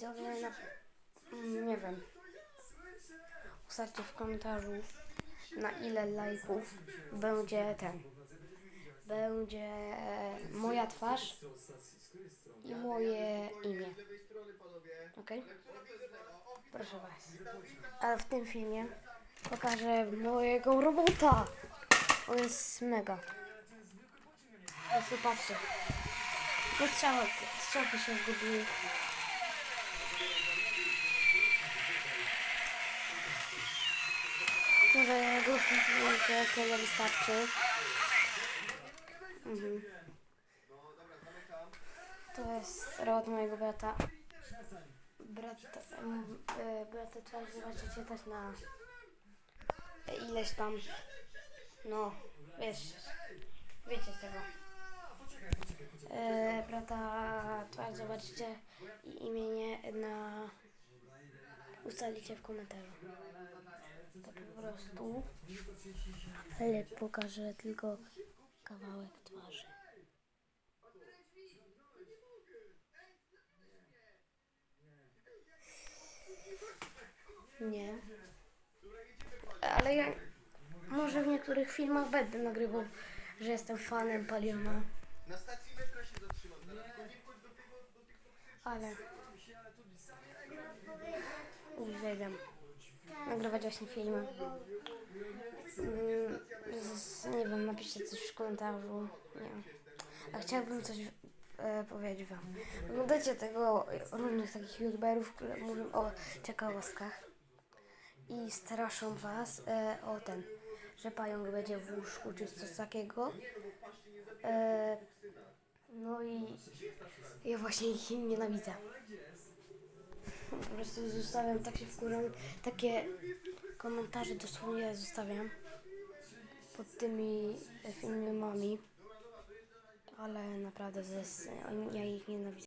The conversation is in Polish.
widzowie, na, mm, nie wiem, ustawcie w komentarzu na ile lajków będzie ten, będzie e, moja twarz i moje imię. Ok? Proszę Was. Ale w tym filmie pokażę mojego robota. On jest mega. Patrzcie. No strzałki, strzałki się zgubiły. Może głównie tyle wystarczy. Mhm. To jest robot mojego brata. Brat, em, e, brata twarz zobaczycie też na ileś tam, no, wiesz, wiecie tego. E, brata twarz zobaczycie i imienie na ustalicie w komentarzu. To po prostu, ale pokażę tylko kawałek twarzy. Nie. Ale ja może w niektórych filmach będę nagrywał, że jestem fanem Paliona. Na stacji metra się zatrzymam. Ale uwielbiam nagrywać właśnie filmy. Mm, z, nie wiem, napiszcie coś w komentarzu. Nie wiem. A chciałabym coś e, powiedzieć wam. Oglądacie tego różnych takich youtuberów, które mówią o ciekawostkach i straszą was e, o ten, że pająk będzie w łóżku czy coś takiego. E, no i ja właśnie ich nienawidzę. Prostu zostawiam, tak się wkurzam, takie komentarze dosłownie zostawiam pod tymi filmami, ale naprawdę jest, ja ich nienawidzę.